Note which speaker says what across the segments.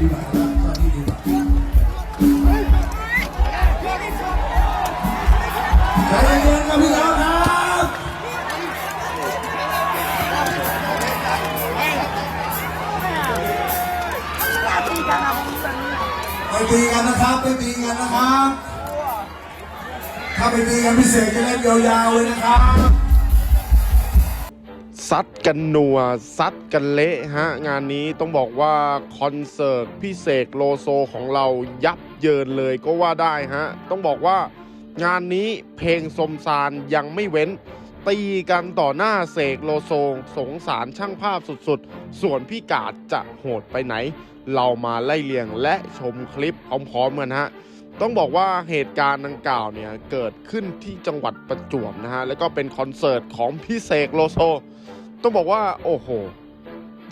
Speaker 1: ดีกว่าครับตอนนี้ดีกว่าใจเย็นๆครับพี่น้องครับไปตีกันนะครับไปตีกันนะครับ ถ้าไปตีกันพิเศษจะเล่นยาวๆเลยนะครับ
Speaker 2: กันนัวซัดกันเละฮะ งานนี้ต้องบอกว่า คอนเสิร์ตพี่เสกโลโซของเรายับเยินเลยก็ว่าได้ฮะ ต้องบอกว่างานนี้เพลงสมสารยังไม่เว้น ตีกันต่อหน้าเสกโลโซสงสารช่างภาพสุดๆ ส่วนพี่กาดจะโหดไปไหน เรามาไล่เลียงและชมคลิปพร้อมๆกันฮะต้องบอกว่าเหตุการณ์ดังกล่าวเนี่ยเกิดขึ้นที่จังหวัดประจวบนะฮะ แล้วก็เป็นคอนเสิร์ตของพี่เสกโลโซ ต้องบอกว่าโอ้โห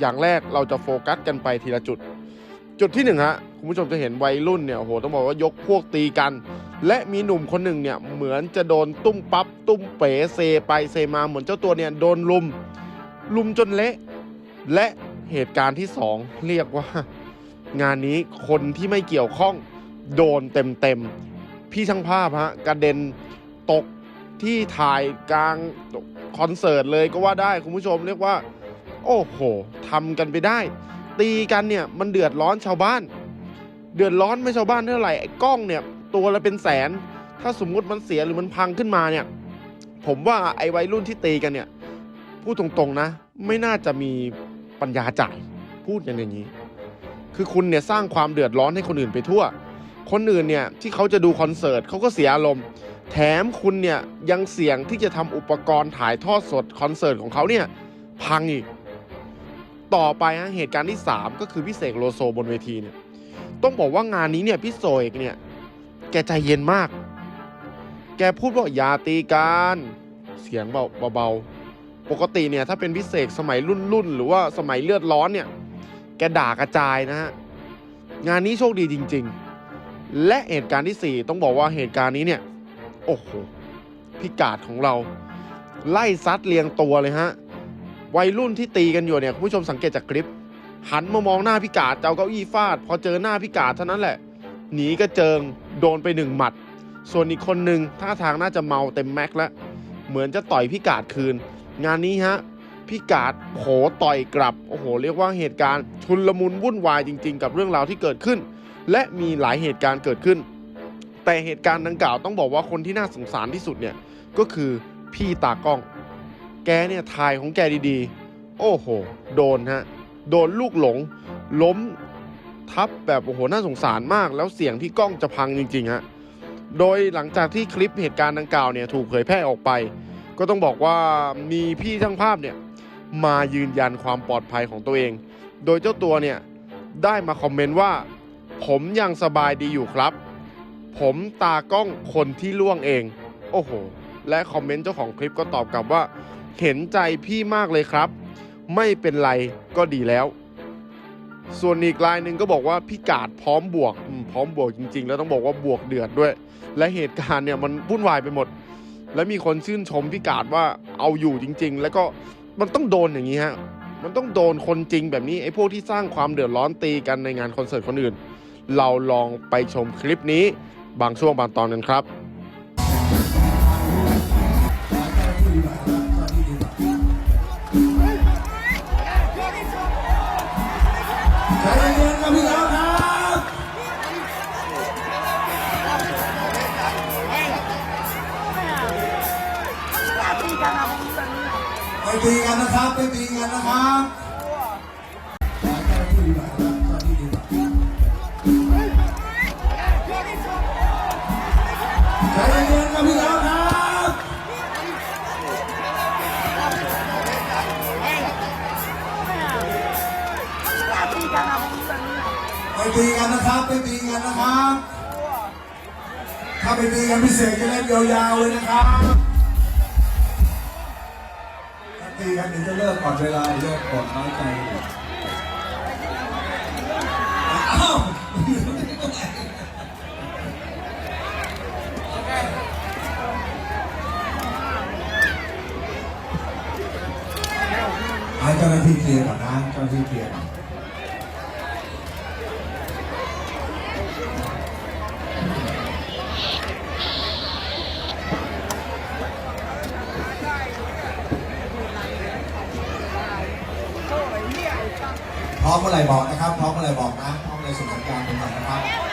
Speaker 2: อย่างแรกเราจะโฟกัสกันไปทีละจุด จุดที่หนึ่งฮะคุณผู้ชมจะเห็นวัยรุ่นเนี่ยโอ้โหต้องบอกว่ายกพวกตีกัน และมีหนุ่มคนหนึ่งเนี่ยเหมือนจะโดนตุ้มปั๊บตุ้มเป๋เซไปเซมาเหมือนเจ้าตัวเนี่ยโดนลุม ลุมจนเละ และเหตุการณ์ที่สองเรียกว่า งานนี้คนที่ไม่เกี่ยวข้องโดนเต็มๆพี่ช่างภาพฮะกระเด็นตก ที่ถ่ายกลางคอนเสิร์ตเลยก็ว่าได้คุณผู้ชมเรียกว่า โอ้โหทำกันไปได้ ตีกันเนี่ยมันเดือดร้อนชาวบ้าน เดือดร้อนไม่ชาวบ้านเท่าไหร่ไอ้กล้องเนี่ยตัวละเป็นแสน ถ้าสมมุติมันเสียหรือมันพังขึ้นมาเนี่ย ผมว่าไอ้วัยรุ่นที่ตีกันเนี่ยพูดตรงๆนะ ไม่น่าจะมีปัญญาจ่ายพูดอย่างนี้ คือคุณเนี่ยสร้างความเดือดร้อนให้คนอื่นไปทั่ว คนอื่นเนี่ยที่เขาจะดูคอนเสิร์ตเขาก็เสียอารมณ์ แถมคุณเนี่ยยังเสี่ยงที่จะทำอุปกรณ์ถ่ายทอดสดคอนเสิร์ตของเขาเนี่ยพังอีก ต่อไปฮะเหตุการณ์ที่ 3 ก็คือพี่เสกโลโซบนเวทีเนี่ยต้องบอกว่างานนี้เนี่ยพี่โซเอกเนี่ยแกใจเย็นมาก แกพูดว่าอย่าตีกันเสียงเบาเบาๆปกติเนี่ยถ้าเป็นพี่เสกสมัยรุ่นรุ่นๆ หรือว่าสมัยเลือดร้อนเนี่ย แกด่ากระจายนะฮะ งานนี้โชคดีจริง ๆ และเหตุการณ์ที่ 4 ต้องบอกว่าเหตุการณ์นี้เนี่ย โอ้โหพิกาดของเรา ไล่ซัดเรียงตัวเลยฮะ วัยรุ่นที่ตีกันอยู่เนี่ยคุณผู้ชมสังเกตจากคลิป หันมามองหน้าพิกาดจะเอาเก้าอี้ฟาด พอเจอหน้าพิกาดเท่านั้นแหละ หนีกระเจิงโดนไปหนึ่งหมัด ส่วนอีกคนหนึ่งท่าทางน่าจะเมาเต็มแม็กซ์แล้วเหมือนจะต่อยพิกาดคืน งานนี้ฮะพิกาดโผต่อยกลับ โอ้โห เรียกว่าเหตุการณ์ชุนลมุนวุ่นวายจริง ๆ กับเรื่องราวที่เกิดขึ้น และมีหลายเหตุการณ์เกิดขึ้น แต่เหตุการณ์ดังกล่าวต้องบอกว่าคนที่น่าสงสารที่สุดเนี่ยก็คือพี่ตากล้อง แกเนี่ยถ่ายของแกดีๆ โอ้โห โดนฮะ โดนลูกหลง ล้มทับแบบโอ้โหน่าสงสารมาก แล้วเสียงพี่ก้องจะพังจริงๆฮะ โดยหลังจากที่คลิปเหตุการณ์ดังกล่าวเนี่ยถูกเผยแพร่ออกไป ก็ต้องบอกว่ามีพี่ช่างภาพเนี่ยมายืนยันความปลอดภัยของตัวเอง โดยเจ้าตัวเนี่ยได้มาคอมเมนต์ว่า ผมยังสบายดีอยู่ครับ ผมตากล้องคนที่ล่วงเอง โอ้โห และคอมเมนต์เจ้าของคลิปก็ตอบกลับว่า เห็นใจพี่มากเลยครับ ไม่เป็นไรก็ดีแล้ว ส่วนอีกรายหนึ่งก็บอกว่าพี่กาดพร้อมบวกอมพร้อมบวกจริง ๆ แล้วต้องบอกว่าบวกเดือดด้วย และเหตุการณ์เนี่ยมันวุ่นวายไปหมด และมีคนชื่นชมพี่กาดว่าเอาอยู่จริง ๆ แล้วก็มันต้องโดนอย่างนี้ฮะมันต้องโดนคนจริงแบบนี้ไอ้พวกที่สร้างความเดือดร้อนตีกันในงานคอนเสิร์ตคนอื่น เราลองไปชมคลิปนี้บางช่วงบางตอนกันครับ
Speaker 1: ใจเย็นๆครับพี่น้องครับไปตีกันนะครับไปตีกันนะครับ ใจเย็นครับพี่น้องครับไปตีกันนะครับไปตีกันนะครับ ถ้าไปตีกันพิเศษจะเล่นยาวๆเลยนะครับถ้าตีกันเดี๋ยวจะเลิกก่อนเวลาเลิกก่อนน้อยใจ ที่เคลียร์ก่อนนะเจ้าที่เคลียร์พร้อมเมื่อไรบอกนะครับ พร้อมเมื่อไรบอกนะ พร้อมในส่วนสัญญาณเป็นหลักนะครับ